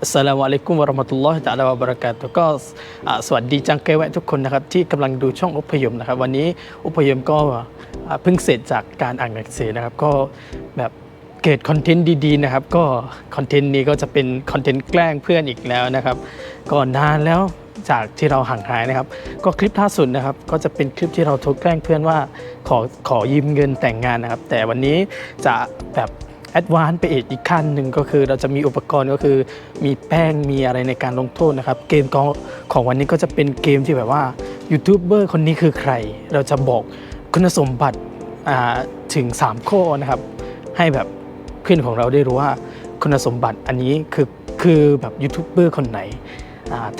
อัสสลามุอะลัยกุมวะราะห์มะตุลลอฮิตะอาลาวะบะเราะกาตุก็สวัสดีจังเกแวะทุกคนนะครับที่กำลังดูช่องอุปยมนะครับ วันนี้อุปยมก็เพิ่งเสร็จจากการอ่านหนังสือนะครับ ก็แบบเกิดคอนเทนต์ดีๆนะครับ ก็คอนเทนต์นี้ก็จะเป็นคอนเทนต์แกล้งเพื่อนอีกแล้วนะครับก็นานแล้วจากที่เราห่างหายนะครับ ก็คลิปล่าสุดนะครับ ก็จะเป็นคลิปที่เราโทรแกล้งเพื่อนว่าขอขอยืมเงินแต่งงานนะครับ แต่วันนี้จะแบบ แอดวานซ์ไปอีกอีกขั้นหนึ่งก็คือเราจะมีอุปกรณ์ก็คือมีแป้งมีอะไรในการลงโทษนะครับ เกมของของวันนี้ก็จะเป็นเกมที่แบบว่ายูทูบเบอร์คนนี้คือใคร เราจะบอกคุณสมบัติถึง 3 ข้อนะครับ ให้แบบเพื่อนของเราได้รู้ว่าคุณสมบัติอันนี้คือคือแบบยูทูบเบอร์คนไหน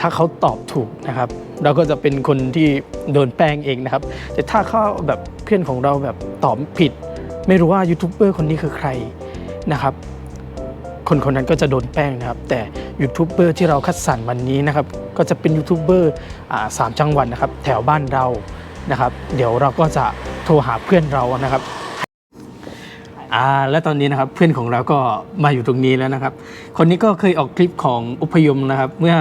ถ้าเขาตอบถูกนะครับ เราก็จะเป็นคนที่โดนแป้งเองนะครับ แต่ถ้าเขาแบบเพื่อนของเราแบบตอบผิด ไม่รู้ว่ายูทูบเบอร์คนนี้คือใคร นะครับ คนคนนั้นก็จะโดนแป้งนะครับ แต่ยูทูบเบอร์ที่เราคัดสรรวันนี้นะครับ ก็จะเป็นยูทูบเบอร์อ่าสามจังหวัดนะครับ แถวบ้านเรานะครับ เดี๋ยวเราก็จะโทรหาเพื่อนเรานะครับอ่าและตอนนี้นะครับเพื่อนของเราก็มาอยู่ตรงนี้แล้วนะครับ คนนี้ก็เคยออกคลิปของอุพยมนะครับ เมื่อ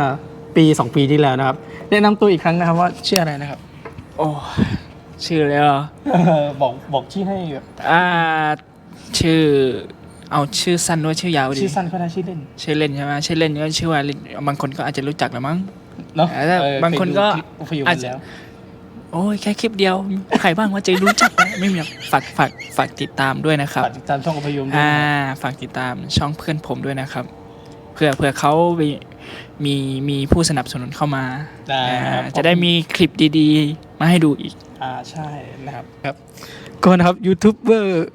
ปี 2 ปีที่แล้วนะครับ แนะนำตัวอีกครั้งนะครับว่าชื่ออะไรนะครับ โอ้ชื่อเลยเหรอบอกบอกชื่อให้แบบอ่าชื่อ เอาชื่อสั้นด้วยชื่อยาวดิชื่อสั้นก็ได้ชื่อเล่นชื่อเล่นใช่ไหมชื่อเล่นก็ชื่อว่าลินบางคนก็อาจจะรู้จักแล้วมั้งเนาะแต่เออบางคนก็เยดูลิปอุพยมอาจจะ แล้ว โอ้ยแค่คลิปเดียว ใครบ้างว่าจะรู้จักนะไม่มีหรอกฝากฝากฝากติดตามด้วยนะครับ ฝากติดตามช่องอุพยมด้วยอ่านะครับฝากติดตามช่องเพื่อนผมด้วยนะครับเผื่อเผื่อเขามีมีมีผู้สนับสนุนเข้ามาได้อ่าครับจะได้มีคลิปดีๆ มาให้ดูอีก อ่าใช่นะครับ ครับก็นะครับยูทูบเบอร์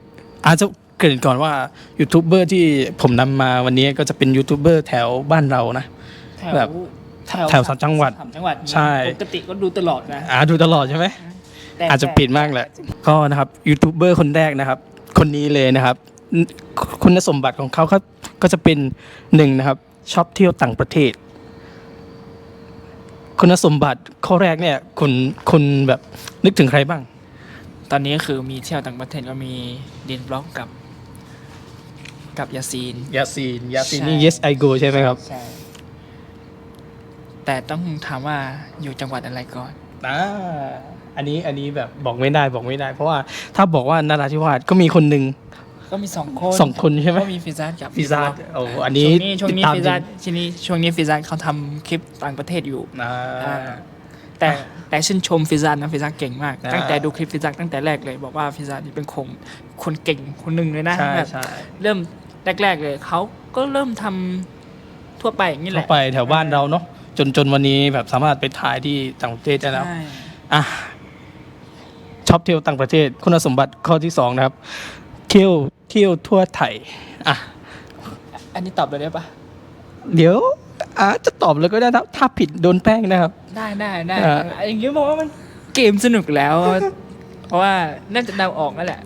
อาจจะเก ริ่นก่อนว่ายูทูบเบอร์ที่ผมนำมาวันนี้ก็จะเป็นยูทูบเบอร์แถวบ้านเรานะแบบแถวสามจังหวัดสามจังหวัดใช่ปกติก็ดูตลอดนะอ่าดูตลอดใช่ไหมแต่อาจจะผิดมากแหละก็นะครับยูทูบเบอร์คนแรกนะครับ คนนี้เลยนะครับนคุณสมบัติของเขาก็ก็จะเป็นหนึ่งนะครับชอบเที่ยวต่างประเทศ คุณสมบัติข้อแรกเนี่ยคุณคุณแบบนึกถึงใครบ้าง ตอนนี้ก็คือมีเที่ยวต่างประเทศก็มีดินบล็อกกับ กับยาซีน ยาซีนยาซีนใช่นี่ yes I go ใช่ไหมครับใช่แต่ต้องถามว่าอยู่จังหวัดอะไรก่อน อ่าอันนี้อันนี้แบบบอกไม่ได้บอกไม่ได้ เพราะว่าถ้าบอกว่านราธิวาสก็มีคนหนึ่ง ก็มีสองคนสองคนใช่ไหมก็มีฟิซัสกับฟิซัสดินบล็กโอ้อันนี้ช่วงนี้ช่วงนี้ติดตามฟิซัสทีนี้ช่วงนี้ฟิซัสเขาทำคลิปต่างประเทศอยู่ อ่าอ่าแต่แต่ชื่นชมฟิซัสนะฟิซัสเก่งมาก อ่า ตั้งแต่ดูคลิปฟิซัสตั้งแต่แรกเลย บอกว่าฟิซัสนี่เป็นคงคนเก่งคนหนึ่งเลยนะใช่แบบใช่ เริ่ม แรก ๆ เลยเขาก็เริ่มทำทั่วไปอย่างนี้แหทั่วละไปแถวบ้านเราเนาะจนจนวันนี้แบบสามารถไปถ่ายที่ต่างประเทศได้แล้วใช่อะชอบเที่ยวต่างประเทศ คุณสมบัติข้อที่สองนะครับ เที่ยวเที่ยวทั่วไทยอะอันนี้ตอบเลยได้ปะเดี๋ยวอาจจะตอบเลยก็ได้นะถ้าผิดโดนแป้งนะครับ ได้ได้ได้อ่าอย่างนี้บอกว่ามันเกมสนุกแล้ว เพราะว่าน่าจะเดาออกนั่นแหละ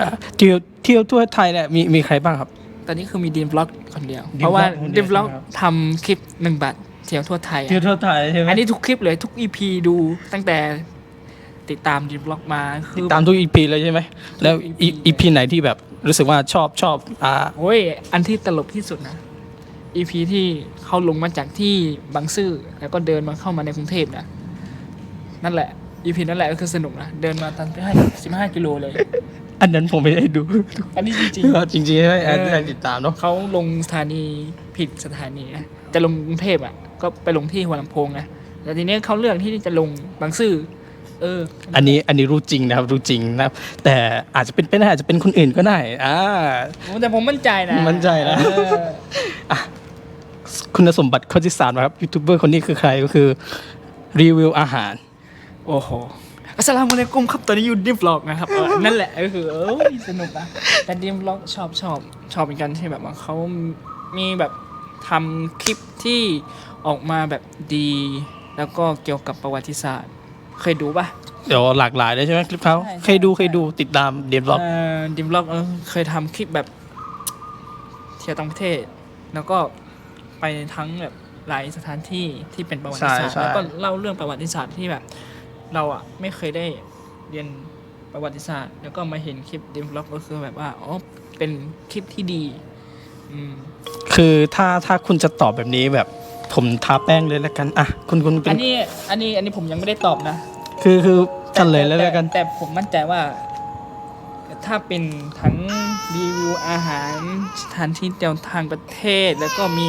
อะเที่ยวเที่ยวทั่วไทยเนี่ยมีมีใครบ้างครับ ตอนนี้คือมีดีมบล็อกคนเดียว Dream เพราะว่า Vlog คนเดีดียวมบล็อกใช่ไหมครับทำคลิปหนึ่งบาทเที่ยวทั่วไทยอะ เที่ยวทั่วไทยใช่ไหมอันนี้ทุกคลิปเลยทุก EP ดูตั้งแต่ติดตามดีมบล็อกมาคือตามทุกอีพีเลยใช่ไหมแล้วอีพีไหนที่แบบรู้สึกว่าชอบชอบอ่าโอ้ยอันที่ตลกที่สุดนะ EP ที่เขาลงมาจากที่บางซื่อแล้วก็เดินมาเข้ามาในกรุงเทพนะนั่นแหละ EP นั่นแหละก็คือสนุกนะเดินมาตันไปให้สิบห้ากิโลเลย อันนั้นผมไม่ได้ดูอันนี้จริง จริงๆใช่ไหมอันเอออันติดตามเนาะ ๆเขาลงสถานีผิดสถานีนะจะลงกรุงเทพอะ ก็ไปลงที่หัวลำโพงนะแต่ทีนี้เขาเลือกที่จะลงบางซื่อเออ อันนี้อันนี้รู้จริงนะครับรู้จริงนะครับ แต่อาจจะเป็นไปได้อาจจะเป็นคนอื่นก็ได้อ่าโอ้แต่ผมมั่นใจนะมั่นใจนะ เออคุณสมบัติข้อที่สามนะครับยูทูบเบอร์คนนี้คือใครก็คือรีวิวอาหาร โอ้โหอั สสลามุอะลัยกุมครับตอนนี้อยู่ดิฟล็อกนะครับเออนั่นแหละก็คือเออสนุกนะแต่ดิฟล็อกชอบชอบชอบเหมือนกันที่แบบว่าเขามีแบบทำคลิปที่ออกมาแบบดี แล้วก็เกี่ยวกับประวัติศาสตร์ เคยดูปะ เดี๋ยวหลากหลายเลยใช่ไหมคลิปเขาใช่ใช่ เคยดูเคยดูติดตามเดนบล็อก เอ่อดิฟล็อกเออเคยทำคลิปแบบเที่ยวต่างประเทศ แล้วก็ไปทั้งแบบหลายสถานที่ที่เป็นประวัติศาสตร์แล้วก็เล่าเรื่องประวัติศาสตร์ที่แบบ เราอะไม่เคยได้เรียนประวัติศาสตร์ แล้วก็มาเห็นคลิปดิฟล็อกก็คือแบบว่าอ๋อเป็นคลิปที่ดี อืมคือถ้าถ้าคุณจะตอบแบบนี้แบบผมทาแป้งเลยแล้วกันอะคุณคุณเป็อันนนี้อันนี้อันนี้ผมยังไม่ได้ตอบนะคือคือกันเลยแล้วแล้วกัน แต่แต่ผมมั่นใจว่า ถ้าเป็นทั้งรีวิวอาหารสถานที่เที่ยวทางประเทศ แล้วก็มี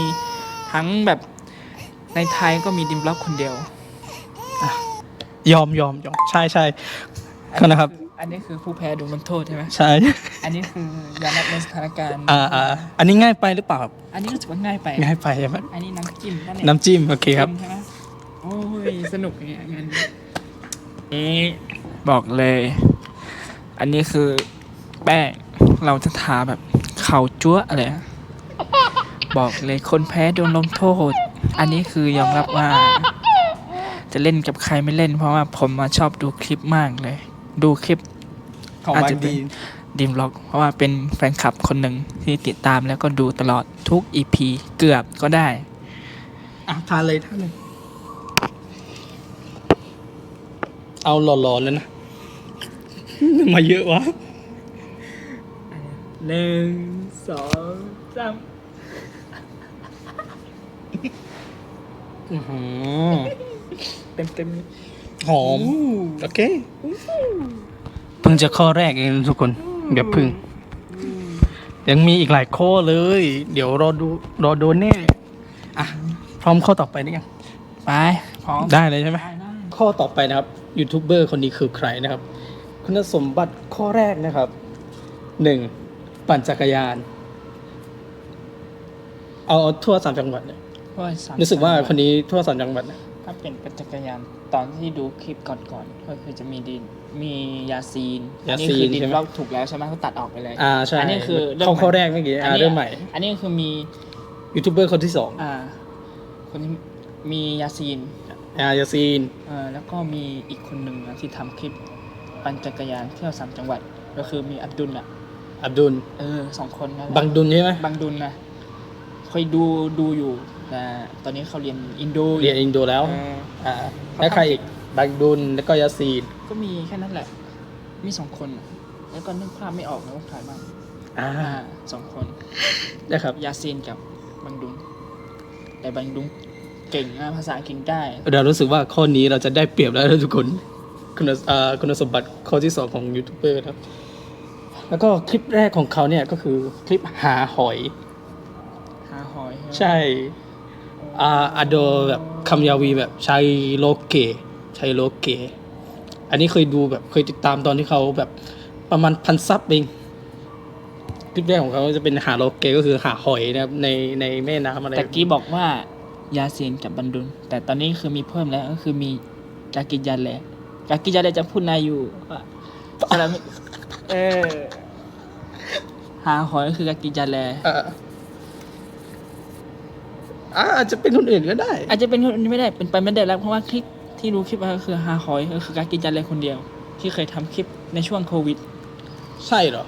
ทั้งแบบในไทยก็มีดิมบล็อกคนเดียว ยอมยอมยอมใช่ใช่อัก็นะครับ อันนี้คือผู้แพ้โดนลงโทษใช่ไหมใช่อันนี้คือยอมรับในสถานการณ์อ่าอ่าอันนี้ง่ายไปหรือเปล่าครับอันนี้รู้สึกว่าง่ายไป ง่ายไปใช่ไหมอันนี้น้ำจิ้มนั่นเองน้ำจิ้มโอเคครับ ใช่ไหมโอ้ยสนุกอย่างเงี้ยงานนี้บอกเลย อันนี้คือแป้งเราจะทาแบบเข่าจั๊วอะไรอะบอกเลยคนแพ้โดนลงโทษ อันนี้คือยอมรับว่า จะเล่นกับใครไม่เล่น เพราะว่าผมมาชอบดูคลิปมากเลย ดูคลิปของอาจมันจะเป็นดีดิมล็อก เพราะว่าเป็นแฟนคลับคนหนึ่งที่ติดตามแล้วก็ดูตลอดทุก EP เกือบก็ได้อะทานเลยทานเลย เอาหล่อๆแล้วนะ มาเยอะวะหนึ่งสองสามอื้อหือ เต็มเต็มหอม โอเค เพิ่งจะข้อแรกเองทุกคนเดี๋ยวเพิ่ง ยังมีอีกหลายข้อเลย เดี๋ยวรอดูรอโดนแน่อะพร้อมข้อต่อไปหรือยังไปพร้อมได้เลยใช่ไหมได้ได้ข้อต่อไปนะครับยูทูบเบอร์คนนี้คือใครนะครับ คุณสมบัติข้อแรกนะครับหนึ่งปั่นจักรยาน เอาเอาทั่วสามจังหวัดเลยเพราะว่าสมรู้สึกว่าคนนี้ทั่วสามจังหวัดนะ ถ้าเป็นปัจจักรยานตอนที่ดูคลิปก่อนๆก็คือจะมีดิน มียาซีนอันนี้คือดินบล็อกถูกแล้วใช่ไหมเขาตัดออกไปเลย อ่าใช่อันนี้คือเริ่มข้อใหม่ ข้อแรกเมื่อกี้อ่านี้เริ่มใหม่อันนี้คือมียูทูบเบอร์คนที่สองอ่าคนที่มียาซีนอายาซีนเอ่อแล้วก็มีอีกคนหนึ่งนะที่ทำคลิปปั่นจักรยานเที่ยวสามจังหวัด ก็คือมีอับดุลอะอับดุลเออสองคนนั่นแหละบังดุลใช่ไหมบางดุลนะเคยดูดูอยู่ แต่ตอนนี้เขาเรียนอินโดเรียนอินโดแล้วเอออ่าแล้วใครอีกบังดุลแล้วก็ยาซีนก็มีแค่นั้นแหละ มีสองคนน่ะแล้วก็นึกภาพไม่ออกนะว่าใครบ้างอ่าอ่าสองคน นะครับยาซีนกับบางดุลแต่บางดุลเก่งนะภาษาอังกฤษได้ เรารู้สึกว่าข้อนี้เราจะได้เปรียบแล้วนะทุกคนคุณสอ่าคุณสมบัติข้อที่สองของยูทูบเบอร์ครับ แล้วก็คลิปแรกของเขาเนี่ยก็คือคลิปหาหอย หาหอยไหมใช่ อาอาโดแบบคำยาวีแบบชัยโลเกชัยโลเก อันนี้เคยดูแบบเคยติดตามตอนที่เขาแบบประมาณพันซับเองคลิปแรกของเขาจะเป็นหาโลเกก็คือหาหอยนะครับในในแม่น้ำอะไรแต่กี้บอกว่ายาซีนกับบันดุล แต่ตอนนี้คือมีเพิ่มแล้วก็คือมีกากิยันแหละกากิยันแหละจะพูดนายอยู่ว่าสลามิเออหาหอยก็คือกากิยันแหละ อ่าอ่าอาจจะเป็นคนอื่นก็ได้ อาจจะเป็นคนอื่นไม่ได้เป็นไปไม่ได้แล้วเพราะว่าคลิปที่รู้คลิปมาก็คือหาหอยก็คือกากิจันเลยคนเดียว ที่เคยทำคลิปในช่วงโควิด ใช่เหรอ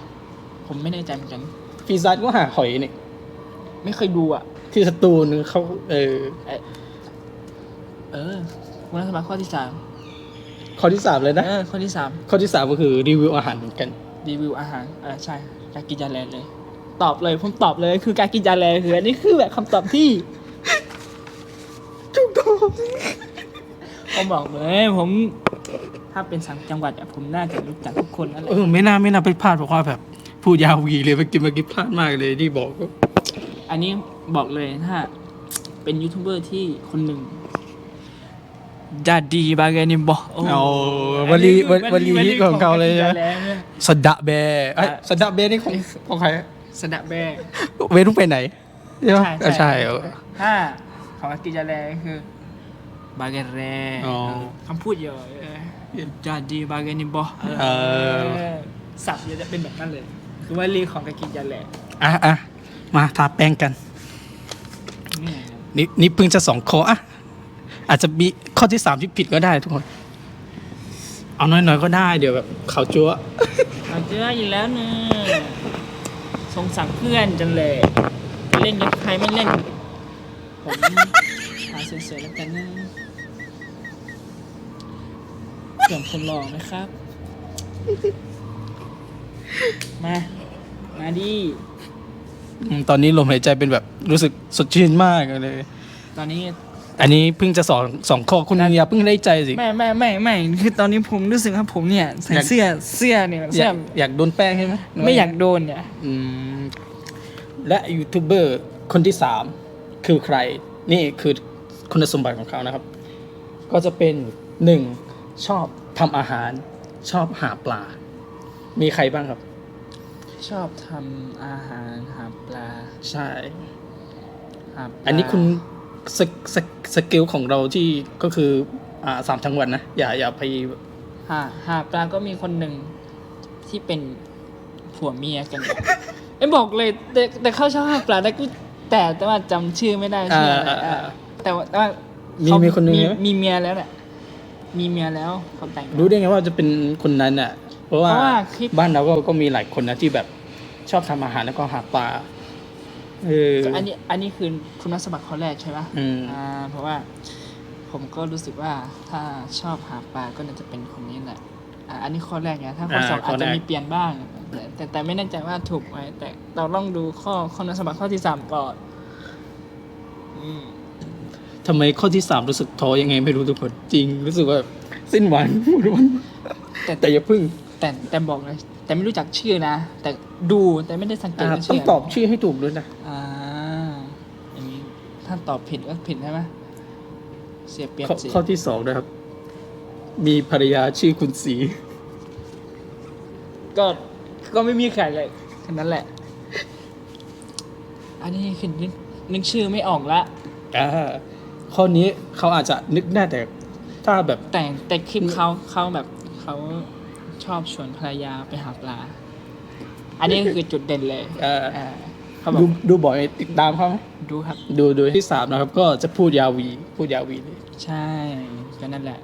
ผมไม่แน่ใจเหมือนกัน ฟีซาดก็หาหอยนี่ไม่เคยดูอะ ที่สตูลเขาเออ เออคุณสมบัติข้อที่สามข้อที่สามเลยนะเออข้อที่สามข้อที่สามก็คือรีวิวอาหารเหมือนกันรีวิวอาหารอ่าใช่กากิจันแลเลย ตอบเลยผมตอบเลยคือกากิจันแลคืออันนี้คือแบบคำตอบที่ ถูกต้อง ผมบอกเลยผมถ้าเป็นสามจังหวัดอะผมน่าจะรู้จักทุกคนนั่นแหละเออไม่น่าไม่น่าไปพลาดเพราะว่าแบบพูดยาววีเลยเมื่อกี้เมื่อกี้พลาดมากเลยที่บอกก็อันนี้บอกเลยถ้า เป็นยูทูบเบอร์ที่คนหนึ่งดาดีบาเกนิบอเอาวลีวลีวลีฮิตของเขาเลยนะสดะแบร์ไอ้ยสดะแบร์นี่ของของใครสดะแบก เวรุไปไหนใช่ไหมใช่เออใช่เออถ้าของอากิจาแลคือ บาเกเรอ๋อ คำพูดเยอะเออดาดีบาเกนิบอเออ สับจะเป็นแบบนั้นเลย คือวลีของอากิจาแลอะอะมาทาแป้งกัน นี่นี่นี่เพิ่งจะสองข้ออะอาจจะมีข้อที่สามที่ผิดก็ได้ทุกคน เอาน้อยๆก็ได้เดี๋ยวแบบเขาจั๊วเราเจออยู่แล้วเนอะสงสารเพื่อนจังเลย เล่นกับใครไม่เล่น ผมหาสวยๆแล้วกันนะ เพื่อนคนหล่อนะครับ มา มาดิ อืมตอนนี้ลมหายใจเป็นแบบรู้สึกสดชื่นมากเลย ตอนนี้ อันนี้เพิ่งจะสองสองข้อคุณอย่าเพิ่งได้ใจสิ ไม่ไม่ไม่ไม่คือตอนนี้ผมรู้สึกว่าผมเนี่ยใส่อยาก เสื้อเสื้อเนี่ยอเสื้ยาอกอยากโดนแป้งใช่ไหมไม่อยากโดนเนี่ย อืมและยูทูบเบอร์คนที่สามคือใคร นี่คือคุณสมบัติของเขานะครับ ก็จะเป็นหนึ่ง ชอบทำอาหาร ชอบหาปลา มีใครบ้างครับ ชอบทำอาหารหาปลา ใช่หาปลาอันนี้คุณสกสกสกิลของเราที่ก็คืออ่าสามจังหวัดนะ อย่าอย่าไปหาหาปลาก็มีคนหนึ่งที่เป็นผัวเมียกันเนี่ยไอ้ยบอกเลยแต่แต่เขาชอบหาปลาแต่กูแต่แต่ว่าจำชื่อไม่ได้ชื่ออะไรอ่าอ่าอ่าอ่าแต่ว่าแต่ว่ามีเขามีคนหนึ่งมีไหมมีเมียแล้วแหละ มีเมียแล้วเขาแต่งรู้ได้ไงว่าจะเป็นคนนั้นอะเพราะว่าเพราะว่าคลิปบ้านเราก็ก็มีหลายคนนะที่แบบชอบทำอาหารแล้วก็หาปลาเออก็อันนี้อันนี้คือคุณสมบัติข้อแรกใช่ไหมอืมอ่า เพราะว่าผมก็รู้สึกว่าถ้าชอบหาปลาก็น่าจะเป็นคนนี้แหละอ่าอันนี้ข้อแรกไงถ้าข้อสองอาจจะมีเปลี่ยนบ้าง แต่แต่แต่ไม่แน่ใจว่าถูกไหมแต่เราต้องดูข้อคุณสมบัติข้อที่สามก่อน อืม ทำไมข้อที่สามรู้สึกท้อยังไงไม่รู้ทุกคนจริง รู้สึกว่าสิ้นหวังหมดหวันแต่แต่อย่าพึ่ง แต่แต่บอกเลยแต่ไม่รู้จักชื่อนะ แต่ดูแต่ไม่ได้สังเกตอ่าว่าต้อชื่งอตอบชื่อให้ถูกด้วยนะอ่าอย่างนี้ถ้าตอบผิดก็ผิดใช่ไหมเสียเปรียบข้อสิข้อที่สองนะครับ มีภรรยาชื่อคุณสี ก็ก็ไม่มีใครเลยแค่นั้นแหละ อันนี้คือนึกนึกชื่อไม่ออกละอ่า ข้อนี้เขาอาจจะนึกได้แต่ถ้าแบบแต่แต่คลิปเขาเขาแบบเขาชอบชวนภรรยาไปหาปลา อันนี้คือจุดเด่นเลย เอ่ออ่าเขาบอกดูดูบ่อยติดตามเขาไหมดูครับ ดูดูที่สามนะครับ ก็จะพูดยาวี พูดยาวีเลยใช่ก็นั่นแหละ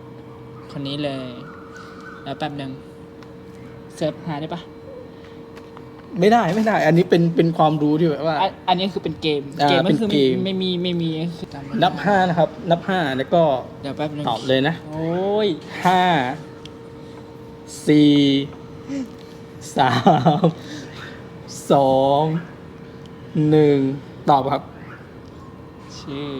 คนนี้เลย แล้วแป๊บหนึ่งเสิร์ชหาได้ปะ ไม่ได้ไม่ได้ อันนี้เป็นเป็นความรู้ที่แบบว่าอันอันนี้คือเป็นเกม อ่าเกมก็คือเป็นเกไม่มไม่มีไม่มีคือจำไม่ได้นับห้านะครับ นับห้าแล้วก็เดี๋ยวแป๊บหนึงตอบเลยนะโอ้ยห้าสี่สามสองหนึ่งตอบครับชื่อ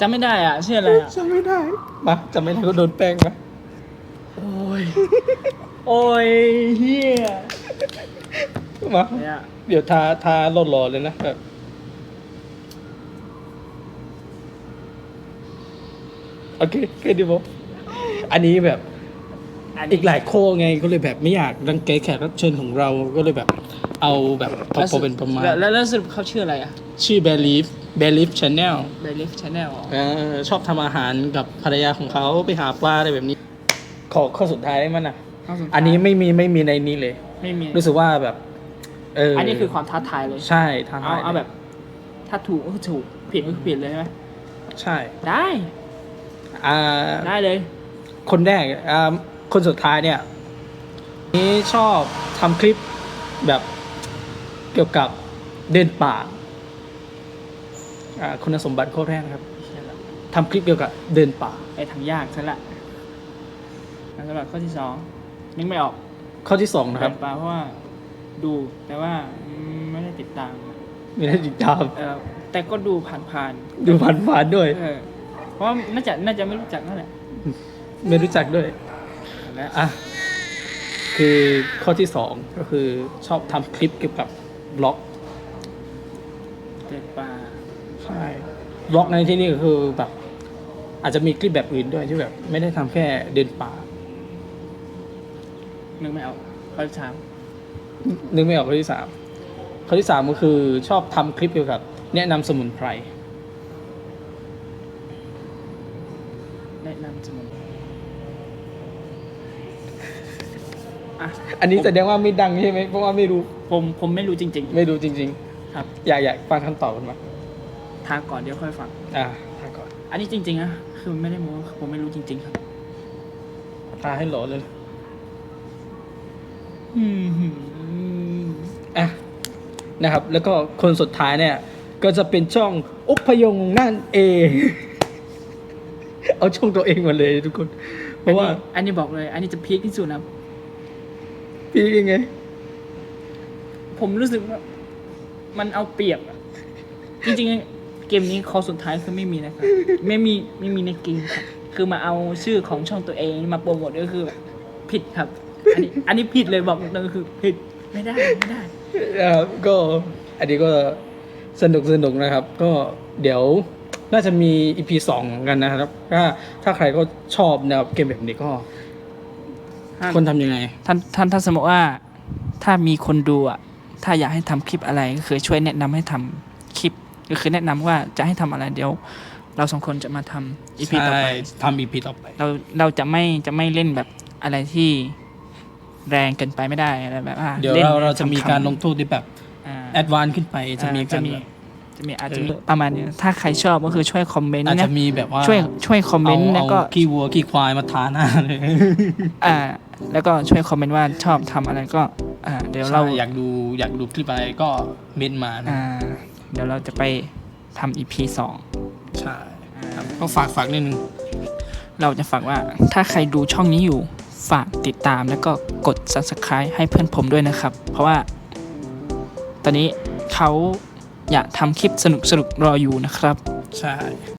จำไม่ได้อะชื่ออะไรอะ จำไม่ได้มาจำไม่ได้ก็โดนแป้งมาโอ้ย โอ้ยเฮียมาเนี่ยเดี๋ยวทาทาหล่อๆเลยนะแบบโอเคแค่นี้ผมอันนี้แบบอันอีนี้กหลายโค้ไงก็เลยแบบไม่อยากรังแกแขกรับเชิญของเราก็เลยแบบ เอาแบบพอพอเป็นประมาณ แล้วแล้วแล้วสรุปเขาชื่ออะไรอะ ชื่อแบลีฟแบลีฟชาแนล b e l i f Channel อ๋อชอบทำอาหารกับภรรยาของเขาไปหาปลาอะไรแบบนี้ ขอข้อสุดท้ายได้มั้ยนะ ข้สุดท้ายอันนี้ไม่มีไม่มีในนี้เลย ไม่มีรู้สึกว่าแบบ เอออัอันนี้คือความท้าทายเลยใช่ท้าเอาทายเอาแบบ ถ้าถูกก็คือถูกผิดก็คือผิดเลยใช่ไหมใช่ได้อ่าได้เลย คนแรกอ่าคนสุดท้ายเนี่ย นี้ชอบทำคลิปแบบเกี่ยวกับเดินป่าอ่าคุณสมบัติข้อแรกนะครับทำคลิปเกี่ยวกับเดินป่า ไปทางยากซะละแล้วสำหรับข้อที่สอง นึกไม่ออกข้อที่สองนะครับเดินปลาเพราะว่าดูแต่ว่าอืมไม่ได้ติดตามไม่ได้ติดตามเออแต่ก็ดูผ่านๆดูผ่านๆด้วยเออเพราะว่าน่าจะน่าจะไม่รู้จักนั่นแหละไม่รู้จักด้วยและอะคือข้อที่สองก็คือชอบทำคลิปเกี่ยวกับบล็อกเดินปลาใช่บล็อกในที่นี่ก็คือแบบอาจจะมีคลิปแบบอื่นด้วยที่แบบ ไม่ได้ทำแค่เดินป่า นึกไม่ออกข้อที่สามนึกไม่ออกข้อที่สามข้อที่สามก็คือชอบทำคลิปเกี่ยวกับ แนะนำสมุนไพร แนะนำสมุนอะอันนี้แสดงว่าไม่ดังใช่ไหมเพราะว่าไม่รู้ผมผมไม่รู้จริง ไม่รู้จริง ๆ ครับ ๆ อยากอยากฟังคำตอบกันมาทางก่อนเดี๋ยวค่อยฟัง อ่าทาก่อนอันนี้จริงๆนะคือไม่ได้โม้ผมไม่รู้จริง ๆ ครับ ทาให้หลอเลย อืมอะนะครับ แล้วก็คนสุดท้ายเนี่ย ก็จะเป็นช่องอุพยงค์นั่นเอง เอาช่องตัวเองมาเลยทุกคน เพราะว่า อันนี้บอกเลย อันนี้จะพีคที่สุดนะพี่ยังไง ผมรู้สึกว่า มันเอาเปรียบอะจริงๆ เกมนี้ข้อสุดท้ายคือไม่มีนะครับ ไม่มีไม่มีในเกมครับคือมาเอาชื่อของช่องตัวเองมาโปรโมทก็คือแบบผิดครับ อันนี้อันนี้ผิดเลยบอกตรงๆคือผิดไม่ได้ไม่ได้ ครับก็อันนี้ก็สนุกสนุกนะครับ ก็เดี๋ยวน่าจะมี EP สองกันนะครับ ถ้าถ้าใครก็ชอบแนวเกมแบบนี้ก็ควรทำยังไง ท่านท่านถ้าสมมติว่าถ้ามีคนดูอะถ้าอยากให้ทำคลิปอะไรก็คือช่วยแนะนำให้ทำคลิปก็คือแนะนำว่าจะให้ทำอะไรเดี๋ยว เราสองคนจะมาทำอีพีต่อไป ใช่ทำ EP ต่อไป เราเราจะไม่จะไม่เล่นแบบอะไรที่ แรงเกินไปไม่ได้อะไรแบบว่าเดี๋ยวล่นเราเราจะมีการลงขำโทษที่แบบๆอ่า แอดวานซ์ขึ้นไปจะมีอ่การมีแบบ จะมีอาจจะมีเออ ประมาณนี้ถ้าใครชอบก็คือช่วยคอมเมนต์อาจนะจะมีแบบว่าช่วยช่วยคอมเมนต์เอาแล้วก็เอาขี้วัวขี้ควายมาทาหน้าเลยอ่าแล้วก็ช่วยคอมเมนต์ว่าชอบทำอะไรก็อ่าเดี๋ยวเราใช่อยากดูอยากดูคลิปอะไรก็เมนมานะอ่าเดี๋ยวเราจะไปทำ EP สองใช่ครับก็ฝากฝากนิดนึง เราจะฝากว่าถ้าใครดูช่องนี้อยู่ ฝากติดตามแล้วก็กด subscribe ให้เพื่อนผมด้วยนะครับ เพราะว่า ตอนนี้เขาอยากทำคลิปสนุกๆรออยู่นะครับ ใช่